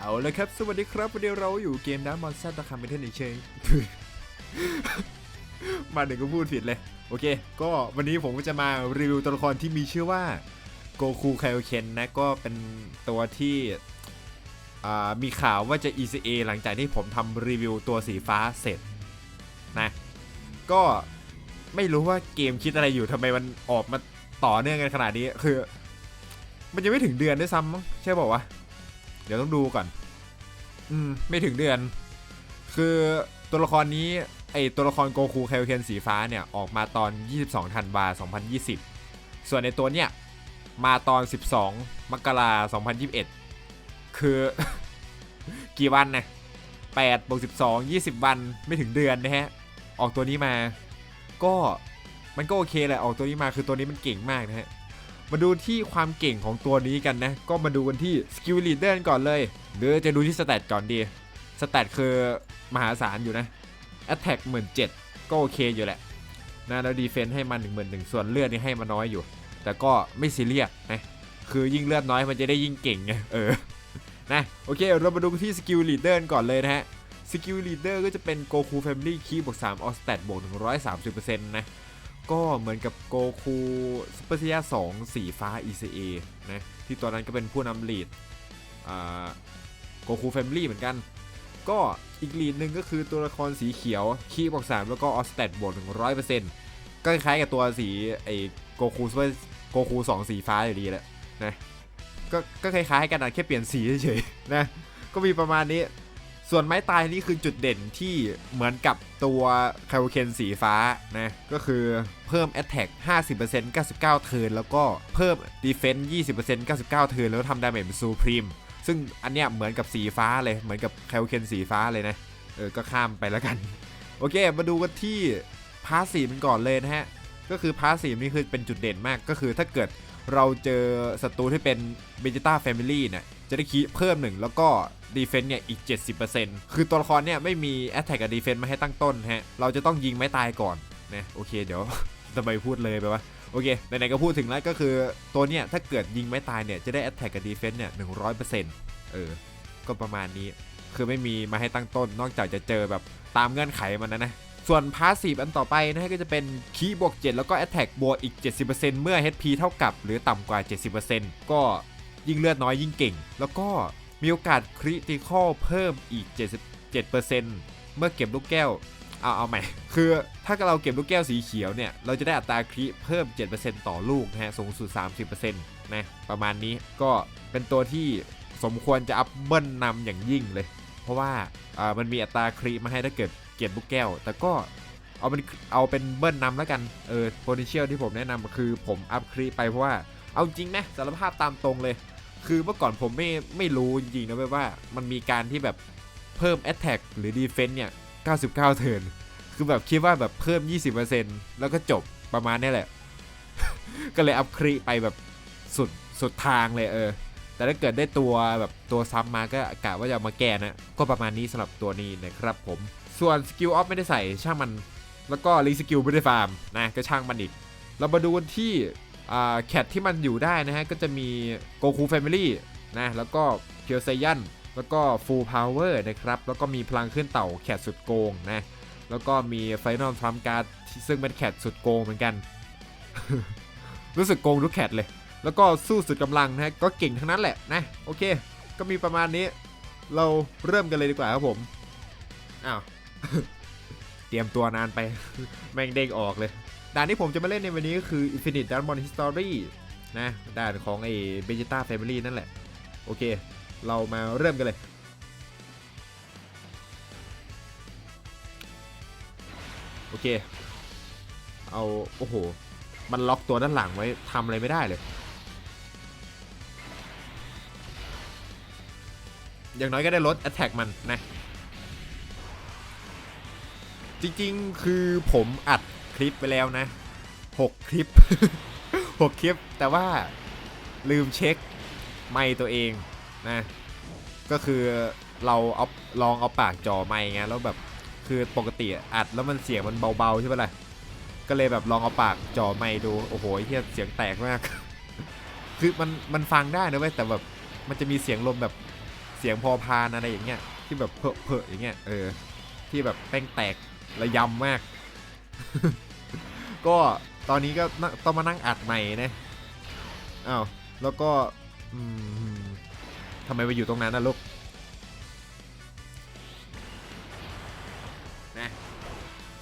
เอาลยครับ สวัสดีครับวันนี้เราอยู่เกมน้ำมอนซัตตะคาเมเทนอีกเชงมาเดี๋ยวก็พูดผิดเลย โอเค ก็วันนี้ผมจะมารีวิวตัวละครที่มีชื่อว่าโกคูไคโอเคนนะ ก็เป็นตัวที่มีข่าวว่าจะ ECA หลังจากที่ผมทำรีวิวตัวสีฟ้าเสร็จนะ ก็ไม่รู้ว่าเกมคิดอะไรอยู่ทำไมมันออกมาต่อเนื่องกันขนาดนี้ คือ มันยังไม่ถึงเดือนด้วยซ้ำใช่บอกว่าวะ เดี๋ยวต้องดูก่อน อืม ไม่ถึงเดือน คือตัวละครนี้ไอตัวละครโกคูไคโอเคนสีฟ้าเนี่ย ออกมาตอน 22ธันวา2020 ส่วนในตัวเนี่ย มาตอน 12 มกราคม2021 คือ กี่วันนะ8บวก12 20 วันไม่ถึงเดือนนะฮะ ออกตัวนี้มา ก็มันก็โอเคแหละ ออกตัวนี้มาคือตัวนี้มันเก่งมากนะฮะ มาดูที่ความเก่งของตัวนี้กันนะ ก็มาดูกันที่สกิลลีดเดอร์ก่อนเลย หรือจะดูที่สเตตก่อนดี สเตตคือมหาศาลอยู่นะ Attack 1 7 0 0ก็โอเคอยู่แหละนะแล้วดีเฟนต์ให้มัน1 1 0 0 0ส่วนเลือดนี่ให้มาน้อยอยู่ แต่ก็ไม่ซีเรียสนะคือยิ่งเลือดน้อยมันจะได้ยิ่งเก่งไงเออนะโอเค เรามาดูที่สกิลลีดเดอร์ก่อนเลยนะฮะสกิลลีดเดอร์ก็จะเป็น Goku Family Key บวก3 All Stat บวก130%นะ ก็เหมือนกับโกคูซูเปอร์เซีย2สีฟ้า ECA นะที่ตอนนั้นก็เป็นผู้นำลีดโกคูแฟมิลี่เหมือนกัน ก็อีกลีดหนึ่งก็คือตัวละครสีเขียวคีบอกสามแล้วก็ออสเตดบวก100%ก็คล้ายกับตัวสีไอโกคูซูเปอร์โกคูสองสีฟ้าอยู่ดีแหละนะก็ก็คล้ายๆกันนะแค่เปลี่ยนสีเฉยๆนะก็มีประมาณนี้ ส่วนไม้ตายนี่คือจุดเด่นที่เหมือนกับตัวคา o เคนสีฟ้านะ ก็คือเพิ่ม Attack 50% 99 เทิร์นแล้วก็เพิ่ม Defense 20% 99 เทิร์นแล้วทำดาเมจเป็นซูพรีมซึ่งอันเนี้ยเหมือนกับสีฟ้าเลยเหมือนกับคา o เคนสีฟ้าเลยนะ เออ ก็ข้ามไปแล้วกัน โอเค มาดูกันที่พาสีมันก่อนเลยนะฮะ ก็คือพาสซีฟนี่คือเป็นจุดเด่นมากก็คือถ้าเกิดเราเจอศัตรูที่เป็นเบจิต้าแฟมิลี่เนี่ย จะได้คีเพิ่มหนึ่งแล้วก็ดีเฟนต์เนี่ยอีก 70%คือตัวละครเนี่ยไม่มีแอตแทกกับดีเฟนต์มาให้ตั้งต้นฮะ เราจะต้องยิงไม้ตายก่อนนะโอเคเดี๋ยวทำไมพูดเลยไปวะโอเคไหนๆก็พูดถึงแล้วก็คือตัวเนี่ยถ้าเกิดยิงไม้ตายเนี่ยจะได้แอตแทกกับดีเฟนต์เนี่ย100%เปอร์เซ็นต์เออ ก็ประมาณนี้ คือไม่มีมาให้ตั้งต้น นอกจากจะเจอแบบตามเงื่อนไขมันนะนะ ส่วนพาสซีฟอันต่อไปนะฮะก็จะเป็นคีบวก7แล้วก็ Attack บวกอีก 70%เมื่อ HP เท่ากับหรือต่ำกว่า 70%ก็ ยิ่งเลือดน้อยยิ่งเก่ง แล้วก็มีโอกาสคริติคอลเพิ่มอีก 77%เมื่อเก็บลูกแก้ว เอาเอาใหม่ คือถ้าเราเก็บลูกแก้วสีเขียวเนี่ย เราจะได้อัตราคริเพิ่ม 7%ต่อลูกนะฮะ สูงสุด 30%นะประมาณนี้ก็เป็นตัวที่สมควรจะอัพเบิ้ลนำอย่างยิ่งเลย เพราะว่าอ่ามันมีอัตราคริมาให้ถ้าเกิดเก็บลูกแก้ว แต่ก็เอาเป็นเอาเป็นเบิ้ลนำแล้วกัน เออ potential ที่ผมแนะนำคือผมอัพคริไปเพราะว่า เอาจริงนะสารภาพตามตรงเลย คือเมื่อก่อนผมไม่ไม่รู้จริงๆนะเว้ยว่ามันมีการที่แบบเพิ่ม attack หรือ defense เนี่ย 99 เทิร์นคือแบบคิดว่าแบบเพิ่ม 20%แล้วก็จบประมาณนี้แหละ ก็เลยอัพคริไปแบบสุดสุดทางเลยเออ แต่ถ้าเกิดได้ตัวแบบตัวซ้ำมาก็กะว่าจะมาแก้นะ ก็ประมาณนี้สำหรับตัวนี้นะครับผม ส่วนสกิลออฟไม่ได้ใส่ช่างมัน แล้วก็รีสกิลไม่ได้ฟาร์มนะก็ช่างมันอีก เรามาดูกันที่ แคทที่มันอยู่ได้นะฮะ ก็จะมีโกคูแฟมิลี่นะ แล้วก็เพียวไซยันแล้วก็ฟูลพาวเวอร์นะครับ แล้วก็มีพลังขึ้นเต่าแคทสุดโกงนะ แล้วก็มีไฟนอลทรัมการ์ดซึ่งเป็นแคทสุดโกงเหมือนกัน รู้สึกโกงทุกแคทเลย แล้วก็สู้สุดกำลังนะฮะก็เก่งทั้งนั้นแหละนะ โอเค ก็มีประมาณนี้ เราเริ่มกันเลยดีกว่าครับผม อ้าว เตรียมตัวนานไป แม่งเด้งออกเลย ด่านที่ผมจะมาเล่นในวันนี้ก็คือ Infinite Diamond History นะด่านของไอ้ Vegeta Family นั่นแหละ โอเค เรามาเริ่มกันเลย โอเค เอา โอ้โห มันล็อกตัวด้านหลังไว้ทำอะไรไม่ได้เลย อย่างน้อยก็ได้ลด Attack มันนะ จริง ๆ คือผมอัด คลิปไปแล้วนะ 6 คลิป 6 คลิป แต่ว่าลืมเช็คไม่ตัวเองนะ ก็คือเราเอาลองเอาปากจ่อไม่ไงแล้วแบบคือปกติอัดแล้วมันเสียงมันเบาๆใช่ไหมล่ะก็เลยแบบลองเอาปากจ่อไม่ดูโอ้โหเฮียเสียงแตกมาก คือมันมันฟังได้นะเว้ยแต่แบบมันจะมีเสียงลมแบบเสียงพอพานอะไรอย่างเงี้ยที่แบบเพอะเพอะอย่างเงี้ยเออที่แบบแป้งแตกระยำมาก ก็ตอนนี้ก็ต้องมานั่งอัดใหม่นะอ้าวแล้วก็ทำไมไปอยู่ตรงนั้นนะลูกนะ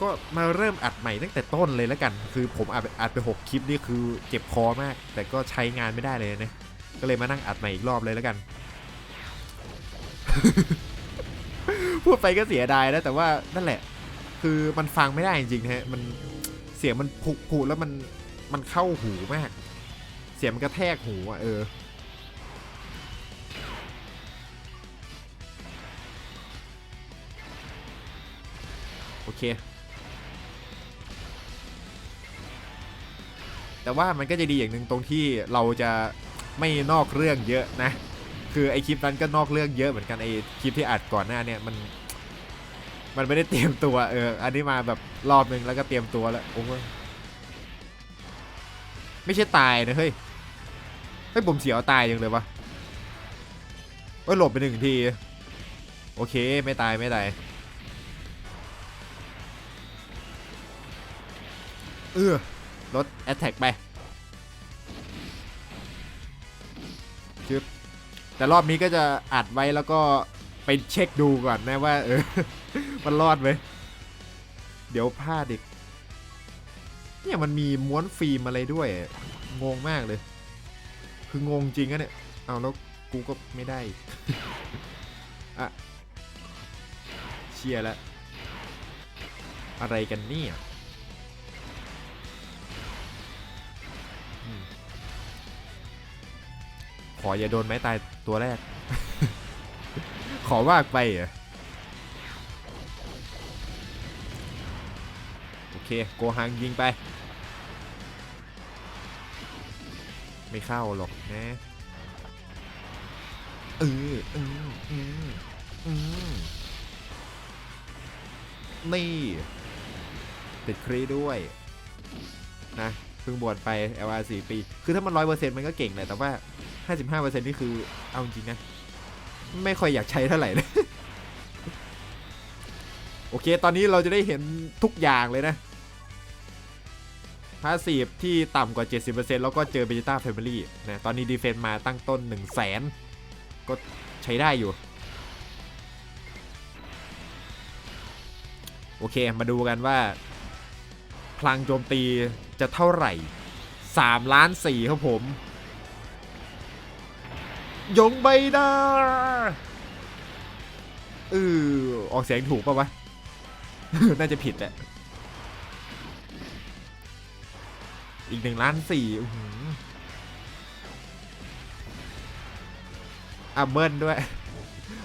ก็มาเริ่มอัดใหม่ตั้งแต่ต้นเลยแล้วกัน คือผมอัดอัดไปหกคลิปนี่คือเจ็บคอมาก แต่ก็ใช้งานไม่ได้เลยนะก็เลยมานั่งอัดใหม่อีกรอบเลยแล้วกัน พูดไปก็เสียดายนะแต่ว่านั่นแหละ คือมันฟังไม่ได้จริงๆฮะมัน เสียงมันผุผุแล้วมันมันเข้าหูมาก เสียงมันกระแทกหูอะเออ โอเค แต่ว่ามันก็จะดีอย่างหนึ่งตรงที่เราจะไม่นอกเรื่องเยอะนะ คือไอคลิปนั้นก็นอกเรื่องเยอะเหมือนกันไอคลิปที่อัดก่อนหน้าเนี่ยมัน มันไม่ได้เตรียมตัวเออ อันนี้มาแบบรอบนึงแล้วก็เตรียมตัวแล้วโอ้ยไม่ใช่ตายนะเฮ้ย เฮ้ยผมเสียวตายยังเลยวะเอ้ยหลบไปหนึ่งที โอเคไม่ตายไม่ตาย เออลดแอตแทกไปจึ๊บแต่รอบนี้ก็จะอัดไว้แล้วก็ไปเช็คดูก่อนนะว่าเออ มันรอดไหมเดี๋ยวพลาดอีกเนี่ยมันมีม้วนฟิล์มอะไรด้วย งงมากเลย คืองงจริงอะเนี่ย เอาแล้วกูก็ไม่ได้อะเชียร์แล้วอะไรกันเนี่ยขออย่าโดนไม้ตายตัวแรก ขอว่าไปเหรอโเค โกฮังยิงไป ไม่เข้าหรอกนะเออเออเออเออนี่ติดครีด้วยนะเพิ่งบวชไป LR 4 ปี คือถ้ามันร้อยเปอร์เซ็นต์มันก็เก่งแหละแต่ว่าห้าสิบห้าเปอร์เซ็นต์นี่คือเอาจริงนะ ไม่ค่อยอยากใช้เท่าไหร่เลยโอเค ตอนนี้เราจะได้เห็นทุกอย่างเลยนะ พาสซีฟที่ต่ำกว่า 70%แล้วก็เจอเบจิต้าแฟมิลี่นะตอนนี้ดีเฟนต์มาตั้งต้น 1 0 0 0 0แสนก็ใช้ได้อยู่ โอเคมาดูกันว่า พลังโจมตีจะเท่าไหร่ 3 ล้าน4ครับผม ยงใบดาเออออกเสียงถูกป่าวะ น่าจะผิดแหละ อีกหนึ่งล้านสี่อื้อหืออะเบิ้ลด้วย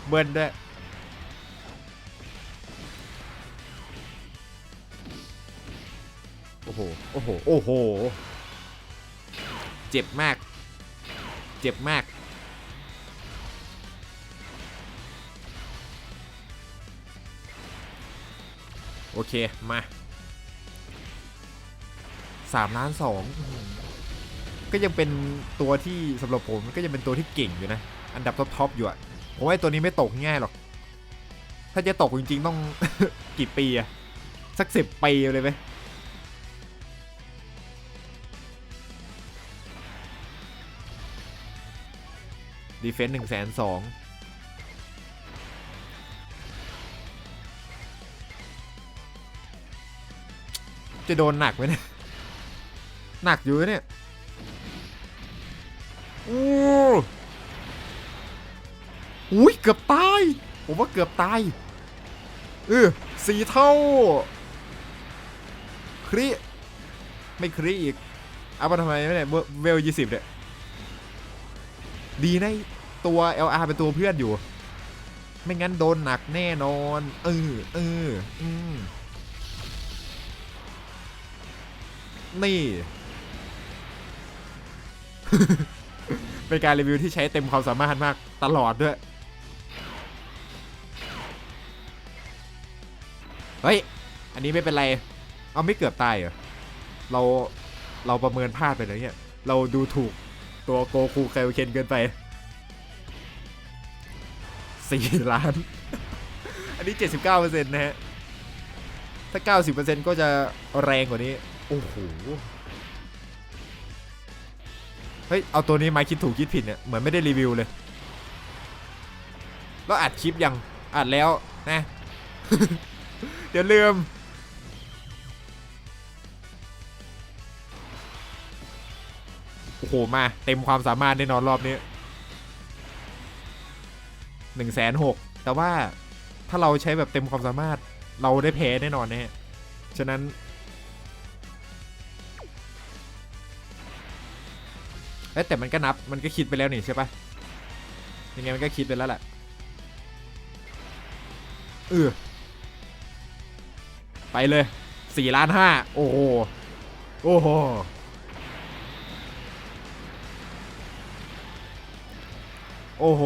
เบิ้ลด้วย โอ้โห โอ้โห โอ้โห เจ็บมาก เจ็บมาก โอเค มา สามล้านสองก็ยังเป็นตัวที่สำหรับผมก็ยังเป็นตัวที่เก่งอยู่นะ อันดับท็อปๆอยู่อะผมว่าตัวนี้ไม่ตกง่ายหรอก ถ้าจะตกจริงๆต้องกี่ปีอะสักสิบปีเลยไหมดีเฟนซ์หนึ่งแสนสองจะโดนหนักไหมเนี่ย หนักอยู่เนี่ยโอ้อุ้ยเกือบตาย ผมว่าเกือบตายเออสี่เท่า ครีไม่ครีอีก เอามาทำไมไม่เนี่ยเวเวลยี่สิบเนี่ย ดีนะตัว LR เป็นตัวเพื่อนอยู่ ไม่งั้นโดนหนักแน่นอน เออเอออืมนี่ เป็นการรีวิวที่ใช้เต็มความสามารถมากตลอดด้วย เฮ้ย อันนี้ไม่เป็นไร เอาไม่เกือบตายเหรอ เราเราประเมินพลาดไปเลยเนี่ย เราดูถูกตัวโกคูไคโอเคนเกินไปสี่ล้าน อันนี้เจ็ดสิบเก้าเปอร์เซ็นต์นะฮะ ถ้าเก้าสิบเปอร์เซ็นต์ก็จะแรงกว่านี้ โอ้โห เฮ้ย เอาตัวนี้มาคิดถูกคิดผิดเนี่ย เหมือนไม่ได้รีวิวเลย แล้วอัดคลิปยัง อัดแล้วนะ เดี๋ยวลืม โอ้โห มาเต็มความสามารถแน่นอนรอบนี้หนึ่งแสนหกแต่ว่าถ้าเราใช้แบบเต็มความสามารถเราได้แพ้แน่นอนนะฮะฉะนั้น เอ้แต่มันก็นับมันก็คิดไปแล้วนี่ใช่ปะยังไงมันก็คิดไปแล้วแหละเออไปเลยสี่ล้านห้าโอ้โหโอ้โหโอ้โห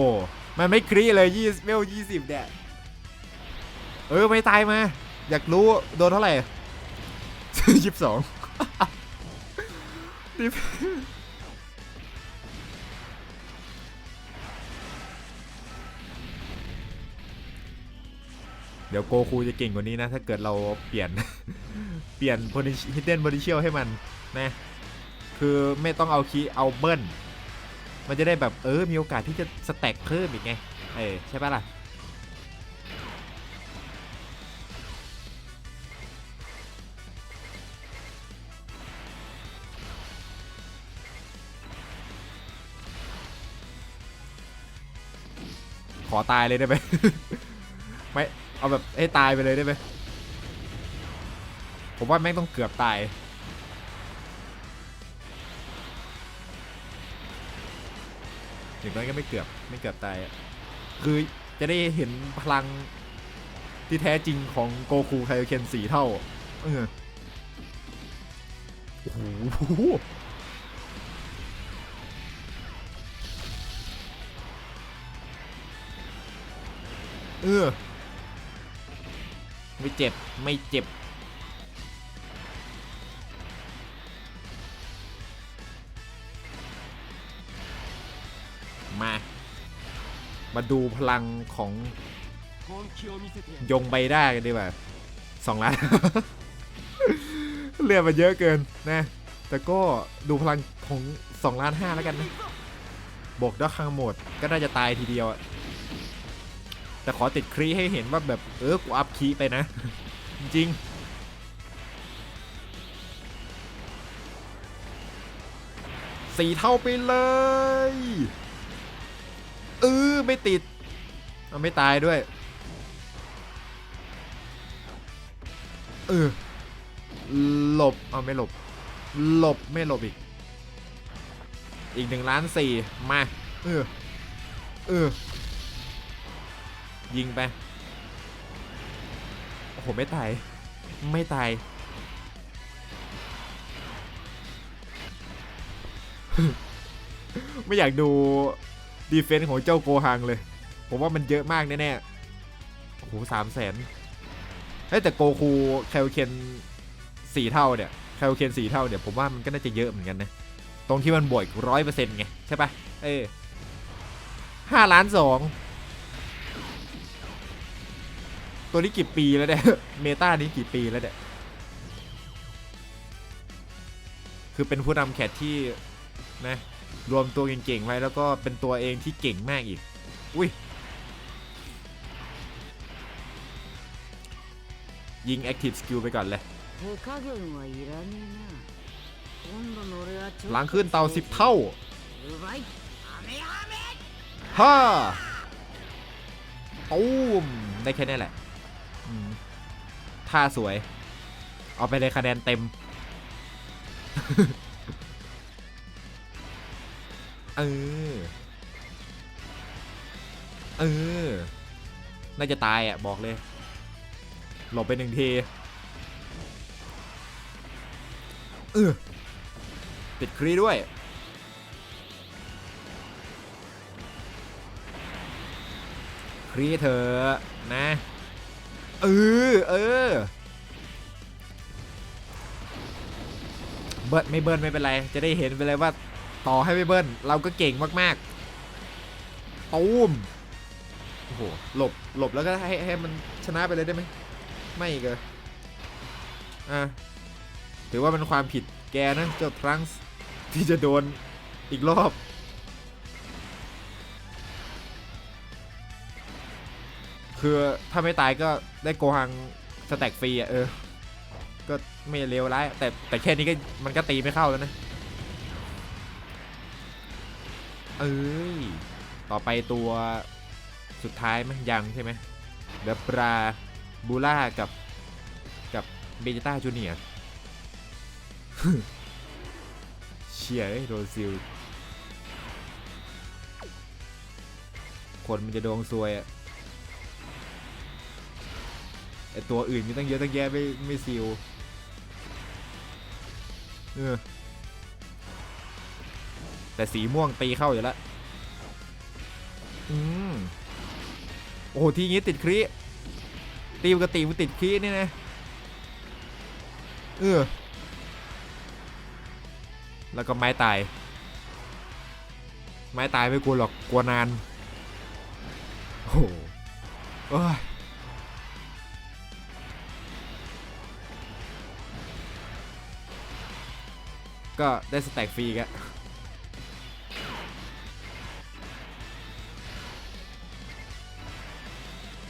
มันไม่ครีเลยยี่เวลยี่สิบเนี่ยเออไม่ตายมา อยากรู้โดนเท่าไหร่ยี่สิบสอง ดี๋ยวโกคูจะเก่งกว่านี้นะ ถ้าเกิดเราเปลี่ยน เปลี่ยน hidden potential ให้มันนะคือไม่ต้องเอาคีเอาเบิ้ลมันจะได้แบบเออมีโอกาสที่จะสแต็กเพิ่มอีกไงเออใช่ปะล่ะขอตายเลยได้ไหมไม่ เอาแบบให้ตายไปเลยได้ไหมผมว่าแม่งต้องเกือบตาย อย่างน้อยก็ไม่เกือบไม่เกือบตายอะคือจะได้เห็นพลังที่แท้จริงของโกคูไคโอเคนสีเท่า เออโอ้โหเออ ไม่เจ็บ ไม่เจ็บ มา มาดูพลังของยงใบได้กันดีกว่าสองล้านเรียดมัเยอะเกินนะ แต่ก็ดูพลังของสองล้านห้าแล้วกันนะบวกด้อกคังหมดก็น่าจะตายทีเดียวอะ แต่ขอติดครีให้เห็นว่าแบบเออกูอัพคีไปนะ จริงสีเท่าไปเลยเออไม่ติดเอาไม่ตายด้วย เออหลบเอาไม่หลบ หลบไม่หลบอีก อีกหนึ่งล้านสี่มา เออ เออ ยิงไป โอ้โห ไม่ตาย ไม่ตายไม่อยากดูดีเฟนส์ของเจ้าโกฮังเลย ผมว่ามันเยอะมากแน่ๆ โอ้โหสามแสนเฮ้ยแต่โกคูแคลเคนสี่เท่าเนี่ยแคลเคนสี่เท่าเนี่ย ผมว่ามันก็น่าจะเยอะเหมือนกันนะ ตรงที่มันบวกร้อยเปอร์เซ็นต์ไง ใช่ปะเออห้าล้านสอง ตัวนี้กี่ปีแล้วเนี่ยเมตานี้กี่ปีแล้วเนี่ยคือเป็นผู้นำแคทที่นะรวมตัวเก่งๆไว้แล้วก็เป็นตัวเองที่เก่งมากอีก อุ้ยยิงแอคทีฟสกิลไปก่อนเลยหลังขึ้นเตาสิบเท่าฮ่าตูมได้แค่นี้แหละ ท่าสวย เอาไปเลยคะแนนเต็ม เออ เออ น่าจะตายอะ บอกเลย หลบไปหนึ่งที เออติดครีด้วยครีเธอนะ เออเออ เบิร์ดไม่เบิร์ดไม่เป็นไร จะได้เห็นไปเลยว่าต่อให้ไม่เบิร์ดเราก็เก่งมากๆตูมโอ้โหหลบหลบแล้วก็ให้ให้มันชนะไปเลยได้ไหมไม่อีกเหรออะถือว่าเป็นความผิดแกนะเจ้าทรังส์ที่จะโดนอีกรอบ คือถ้าไม่ตายก็ได้โกหังสแต็กฟรีอะเออ ก็ไม่เลวร้ายแต่แต่แค่นี้ก็มันก็ตีไม่เข้าแล้วนะ เอ้ย ต่อไปตัวสุดท้ายไหมยังใช่ไหมเดบราบูล่ากับกับเบจิต้าจูเนียเชียร์โดนซิล คนมันจะดวงซวยอะ ไอตัวอื่นมีตั้งเยอะตั้งแยะไม่ไม่ซิลเออแต่สีม่วงตีเข้าอยู่แล้วอืมโอ้โหทีงี้ติดครีตีมกับตีมันติดครีนี่นะเออแล้วก็ไม้ตาย ไม้ตายไม่กลัวหรอกกลัวนาน โอ้โห ก็ได้สแต็กฟรีกะ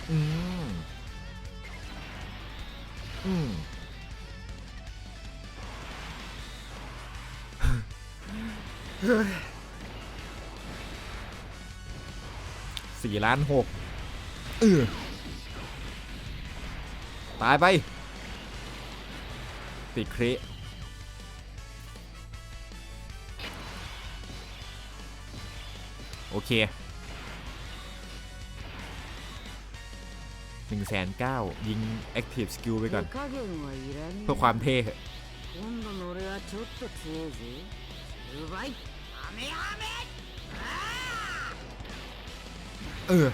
อืม อืม สี่ล้านหกเออตายไป ติดคริ โอเคหนึ่งแสนเก้ายิง Active Skill ไปก่อน เพื่อความเท่เออ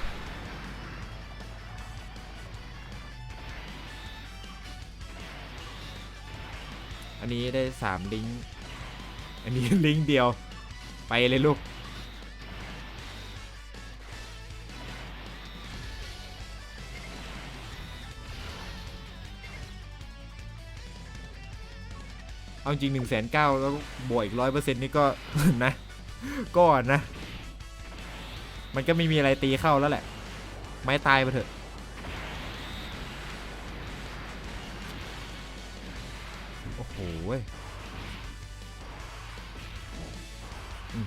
อันนี้ได้สามลิงก์ อันนี้ลิงก์เดียว ไปเลยลูก เอาจริงหนึ่งแสนเก้าแล้วบวกอีกร้อยเปอร์เซ็นต์นี่ก็นะก็นะ มันก็ไม่มีอะไรตีเข้าแล้วแหละ ไม้ตายไปเถอะโอ้โห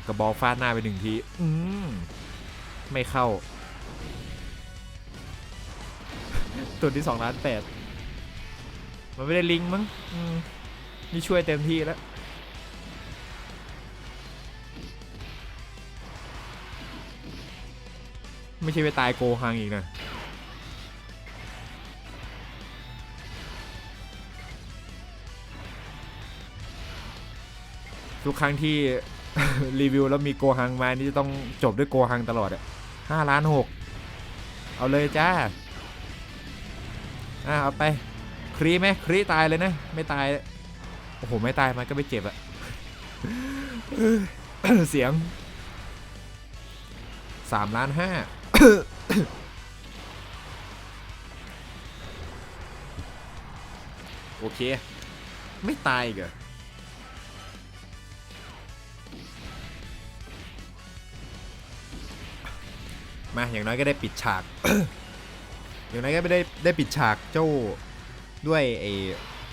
กระบอกฟาดหน้าไปหนึ่งทีอืมไม่เข้า ตัวที่สองล้านแปดมันไม่ได้ลิงมั้งอืม นี่ช่วยเต็มที่แล้ว ไม่ใช่ไปตายโกฮังอีกนะทุกครั้งที่รีวิวแล้วมีโกฮังมา นี่จะต้องจบด้วยโกฮังตลอดอะห้าล้านหก เอาเลยจ้า อะเอาไป ครีไหมครีตายเลยนะ ไม่ตาย อ้โห ไม่ตายมันก็ไม่เจ็บอะเสียงสามล้านห้าโอเค ไม่ตายอีกเหรอมาอย่างน้อยก็ได้ปิดฉาก อย่างน้อยก็ไม่ได้ได้ปิดฉากเจ้าด้วยไอ้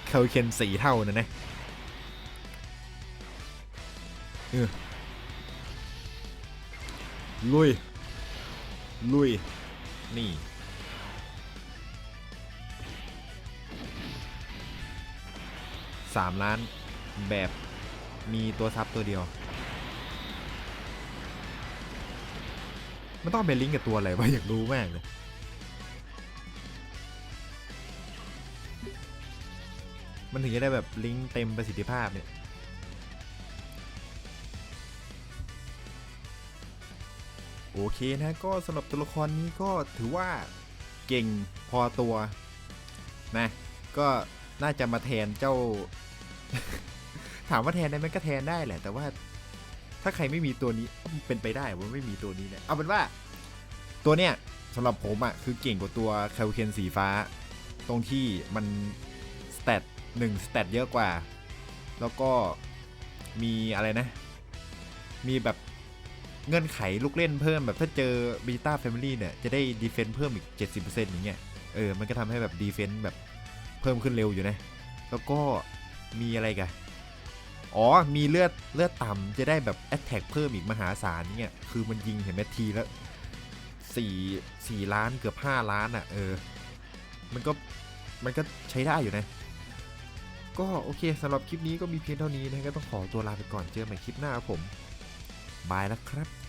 เคลเคนสีเท่านะนะ ลุย ลุย นี่ สามล้านแบบมีตัวซับตัวเดียว มันต้องเป็นลิงก์กับตัวอะไรวะอยากรู้แมากเลยมันถึงจะได้แบบลิงก์เต็มประสิทธิภาพเนี่ย เคนะก็สำหรับตัวละครนี้ก็ถือว่าเก่งพอตัวนะก็น่าจะมาแทนเจ้า ถามว่าแทนได้ไหมก็แทนได้แหละ แต่ว่าถ้าใครไม่มีตัวนี้เป็นไปได้ว่าไม่มีตัวนี้เนี่ยเอาเป็นว่าตัวเนี้ยสำหรับผมอะ่ะคือเก่งกว่าตัวคลเคนสีฟ้า ตรงที่มันสเตตหนึ่งสเตตเยอะกว่า แล้วก็มีอะไรนะ มีแบบ เงื่อนไขลูกเล่นเพิ่มแบบถ้าเจอบีต้าแฟมิลี่เนี่ย จะได้ดีเฟนต์เพิ่มอีก 70%อย่างเงี้ยเออ มันก็ทำให้แบบดีเฟนต์แบบเพิ่มขึ้นเร็วอยู่นะ แล้วก็มีอะไรกันอ๋อ มีเลือดเลือดต่ำจะได้แบบแอตแทกเพิ่มอีกมหาศาลเนี่ย คือมันยิงเห็นไหมทีแล้วสี่สี่ล้านเกือบห้าล้านอะ่ะ เออ มันก็มันก็ใช้ได้อยู่นะ ก็โอเคสำหรับคลิปนี้ก็มีเพียงเท่านี้นะก็ต้องขอตัวลาไปก่อนเจอกันใหม่คลิปหน้าครับผม บายแล้วครับ